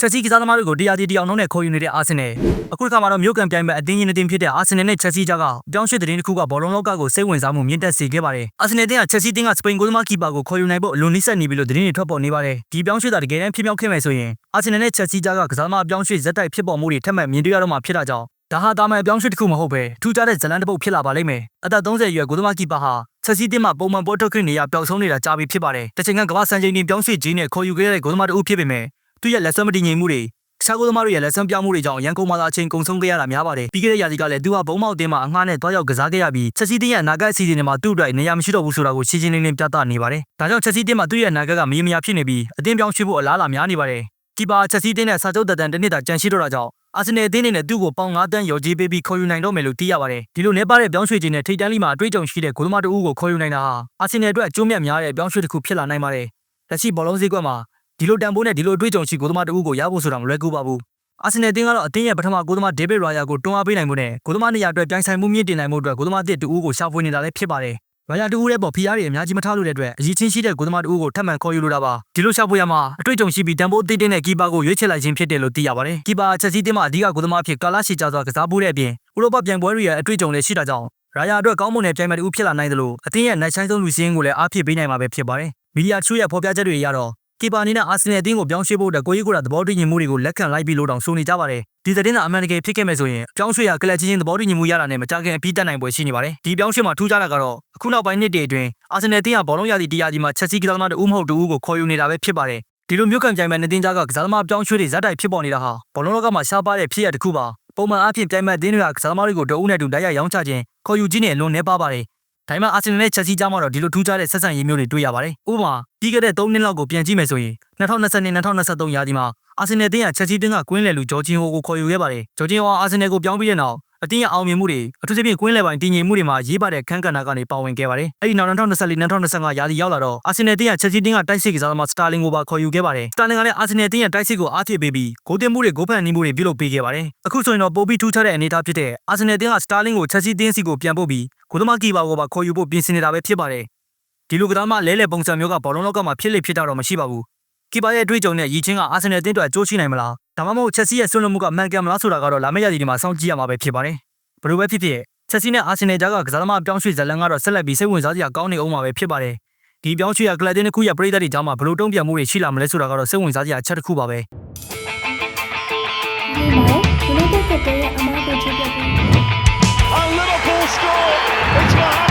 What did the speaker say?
ချက်စီကစားသမားတွေကိုတရားတီတရားနှုံးနဲ့ခေါ်ယူနေတဲ့အာဆင်နယ်အခုတစ်ခါမှာတော့မြို့ကန်ပြိုင်မဲ့အသင်းကြီးနှစ်တင်းဖြစ်တဲ့အာဆင်နယ်နဲ့ချက်စီကြားကပြောင်းရွှေ့တဲ့တင်းတစ်ခုကဘောလုံးလောကကိုစိတ်ဝင်စားမှုမြင့်တက်စေခဲ့ပါတယ်အာဆင်နယ်တင်းကချက်စီတင်းကစပိန်ကိုသမားကီပါကိုခေါ်ယူနိုင်ဖို့အလွန်နှိစက်နေပြီလို့သတင်းတွေထွက်ပေါ်နေပါတယ်ဒီပြောင်းရွှေ့တာတကယ်တမ်းဖြစ်မြောက်ခဲ့မယ်ဆိုရင်အာဆင်နယ်နဲ့ချက်စီကြားကကစားသမားပြောင်းရွှေ့ဇက်တိုက်ဖြစ်ပေါ်မှုတွေထပ်မံမြင်တွေ့ရတော့မှာဖြစ်တာကြောင့်ဒါဟာတာမန်ပြောင်းရွှေ့တစ်ခုမဟုတ်ပဲထူးခြားတဲ့ဇလန်တစ်ပုတ်ဖြစ်လာပါလိမ့်မယ်အသက်30အရွယ်ကိုသမားကီပါဟာချက်စီတင်းမှာပုံမှန်ပေါ်ထွက်ခွင့်နေရပျောက်ဆုံးနေတာကြာပြီဖြစ်ပါတယ်တစ်ချိန်ကကမ္ဘာစံချိန်တင်ပြောင်းရွှေ့ခြင်းနဲ့ခေါ်ယူခဲ့တဲ့ကိုသမားတို့ဖြစ်ပေမဲ့ သူရဲ့လက်စွမ်းမတည်ငြိမ်မှုတွေရှားကိုသမားတို့ရဲ့လက်ဆန်းပြောင်းမှုတွေကြောင့်ရန်ကုန်မှာသာအချိန်ကုန်ဆုံးခဲ့ရတာများပါတယ်ပြီးခဲ့တဲ့ရာသီကလည်းသူဟာဘုံမောက်အတင်းမှာအငှားနဲ့တွားရောက်ကစားခဲ့ရပြီးချက်စီတင်းရဲ့အနာဂတ်အစီအစဉ်တွေမှာသူ့အတွက်နေရာမရှိတော့ဘူးဆိုတာကိုရှင်းရှင်းလင်းလင်းပြသနေပါတယ်ဒါကြောင့်ချက်စီတင်းမှာသူ့ရဲ့အနာဂတ်ကမရေမရာဖြစ်နေပြီးအတင်းပြောင်းရွှေ့ဖို့အလားအလာများနေပါတယ်ကီပါချက်စီတင်းနဲ့စာချုပ်တက်တန်တစ်နှစ်တာကြန့်ရှိတော့တာကြောင့်အာဆင်နယ်အသင်းအနေနဲ့သူ့ကိုပေါင်9တန်းရော်ကြီးပေးပြီးခေါ်ယူနိုင်တော့မယ်လို့သိရပါတယ်ဒီလိုနေပါတဲ့ပြောင်းရွှေ့ခြင်းနဲ့ထိတ်တန်းလီမှာအတွေ့အကြုံရှိတဲ့ဂိုးသမားတဦးကိုခေါ်ယူနိုင်တာဟာအာဆင်နယ်အတွက်အကျိုးမြတ်များတဲ့ပြောင်းရွှေ့တစ်ခုဖြစ်လာနိုင်ပါတယ်လက်ရှိဘောလုံးစည်းကွက်မှာ ဒီလိုတန်ဖိုးနဲ့ဒီလိုအတွေ့အကြုံရှိဂိုးသမားတဦးကိုရဖို့ဆိုတာမလွယ်ကူပါဘူးအာဆင်နယ်တင်းကတော့အသင်းရဲ့ပထမဂိုးသမားဒေးဗစ်ရာယာကိုတွန်းအားပေးနိုင်မှုနဲ့ဂိုးသမားနေရာအတွက်ပြိုင်ဆိုင်မှုမြင့်တင်နိုင်မှုအတွက်ဂိုးသမားတစ်တူဦးကိုရှာဖွေနေတာလည်းဖြစ်ပါတယ်။ရာယာတူဦးရဲ့ပေါ်ဖီးယားတွေအများကြီးမထားလို့တဲ့အတွက်အရေးချင်းရှိတဲ့ဂိုးသမားတူဦးကိုထပ်မံခေါ်ယူလိုတာပါ။ဒီလိုရှာဖွေရမှာအတွေ့အကြုံရှိပြီးတန်ဖိုးသေးတဲ့နဲ့ကီပါကိုရွေးချယ်လိုက်ခြင်းဖြစ်တယ်လို့သိရပါတယ်။ကီပါချက်စီတင်းမှာအဓိကဂိုးသမားဖြစ်ကာလာရှီချာစွာကစားဖို့တဲ့အပြင်ဥရောပပြိုင်ပွဲတွေရဲ့အတွေ့အကြုံလည်းရှိတာကြောင့်ရာယာအတွက်ကောင်းမွန်တဲ့ပြိုင်ပွဲတူဖြစ်လာနိုင်သလိုအသင်းရဲ့နိုင်ဆိုင်ဆုံးလူစင်းကိုလည်းအားဖြစ်ပေးနိုင်မှာပဲဖြစ်ပါတယ်။မီဒီယာချိုးရဲ့ဖော်ပြချက်တွေအရတော့ ကီပါအနေနဲ့အာဆင်နယ်အသင်းကိုပြောင်းရွှေ့ဖို့အတွက်ကိုကြီးကိုယ်တာသဘောတူညီမှုတွေကိုလက်ခံလိုက်ပြီးလို့တောင်ဆိုနေကြပါတယ်။ဒီသတင်းကအမှန်တကယ်ဖြစ်ခဲ့မယ်ဆိုရင်ပြောင်းရွှေ့ရကလပ်ချင်းချင်းသဘောတူညီမှုရတာနဲ့မကြခင်အပြီးတက်နိုင်ပွဲရှိနေပါတယ်။ဒီပြောင်းရွှေ့မှာထူးခြားတာကတော့အခုနောက်ပိုင်းနှစ်တွေအတွင်းအာဆင်နယ်အသင်းကဘောလုံးရသည့်တရားကြီးမှာချက်စီကစားသမားတဦးမဟုတ်တဦးကိုခေါ်ယူနေတာပဲဖြစ်ပါတယ်။ဒီလိုမျိုးကံကြိုင်မဲ့နေတင်ကြကကစားသမားပြောင်းရွှေ့တွေဇက်တိုက်ဖြစ်ပေါ်နေတာဟာဘောလုံးလောကမှာရှားပါတဲ့ဖြစ်ရတစ်ခုပါ။ပုံမှန်အားဖြင့်ပြိုင်မဲ့အသင်းတွေကကစားသမားတွေကိုတအုပ်နဲ့တူတိုက်ရိုက်ရောင်းချခြင်းခေါ်ယူခြင်းနဲ့လွန်နေပါပါတယ်။ ဒါမှအာဆင်နယ်နဲ့ချက်စီကြားမှာတော့ဒီလိုထူးခြားတဲ့ဆက်ဆံရေးမျိုးတွေတွေ့ရပါတယ်။ဥပမာပြီးခဲ့တဲ့3နှစ်လောက်ကိုပြန်ကြည့်မယ်ဆိုရင်2020-2023ရာသီမှာအာဆင်နယ်တင်းကချက်စီတင်းကကွင်းလယ်လူဂျော်ဂျင်ဟိုကိုခေါ်ယူခဲ့ပါတယ်။ဂျော်ဂျင်ဟိုအာဆင်နယ်ကိုပြောင်းပြီးတဲ့နောက် အတင်းရဲ့အောင်မြင်မှုတွေအထူးသဖြင့်ကွင်းလယ်ပိုင်းတည်ငြိမ်မှုတွေမှာရေးပါတဲ့ခန်းကဏ္ဍကနေပါဝင်ခဲ့ပါတယ်။အဲဒီနောက်2024-2025ရာသီရောက်လာတော့အာဆင်နယ်တင်းကချက်စီတင်းကတိုက်စစ်ကစားသမားစတာလင်ကိုပါခေါ်ယူခဲ့ပါတယ်။စတာလင်ကလည်းအာဆင်နယ်တင်းရဲ့တိုက်စစ်ကိုအားဖြည့်ပေးပြီးဂိုးတင်မှုတွေဂိုးဖန်နီးမှုတွေပြုလုပ်ပေးခဲ့ပါတယ်။အခုဆိုရင်တော့ပိုပြီးထူးခြားတဲ့အနေအထားဖြစ်တဲ့အာဆင်နယ်တင်းကစတာလင်ကိုချက်စီတင်းစီကိုပြန်ပို့ပြီးဂိုးသမားကီပါကိုပါခေါ်ယူဖို့ပြင်ဆင်နေတာပဲဖြစ်ပါတယ်။ဒီလိုကစားမလဲလဲပုံစံမျိုးကဘောလုံးလောကမှာဖြစ်လေဖြစ်တာတော့မရှိပါဘူး။ကီပါရဲ့အတွေ့အကြုံနဲ့ရည်ချင်းကအာဆင်နယ်အသင်းအတွက်အကျိုးရှိနိုင်မလား ဒါမှမဟုတ်ချက်စီရဲ့ဆွလွန်မှုကမှန်ကန်မလားဆိုတာကတော့လာမယ့်ရာသီဒီမှာစောင့်ကြည့်ရမှာပဲဖြစ်ပါတယ်။ဘယ်လိုပဲဖြစ်ဖြစ်ချက်စီနဲ့အာဆင်နယ်ကြားကကစားသမားပြောင်းရွှေ့ဇလန်ကတော့ဆက်လက်ပြီးစိတ်ဝင်စားစရာကောင်းနေအောင်မှာပဲဖြစ်ပါတယ်။ဒီပြောင်းရွှေ့ရကလပ်တင်းတစ်ခုရဲ့ပြည်သက်တွေကြားမှာဘယ်လိုတုံ့ပြန်မှုတွေရှိလာမလဲဆိုတာကတော့စိတ်ဝင်စားစရာအချက်တစ်ခုပါပဲ။ဒီမှာဒီလိုတက်တဲ့ရဲ့အမားကိုချပြပေး And Liverpool score. It's Mohamed Salah's 100th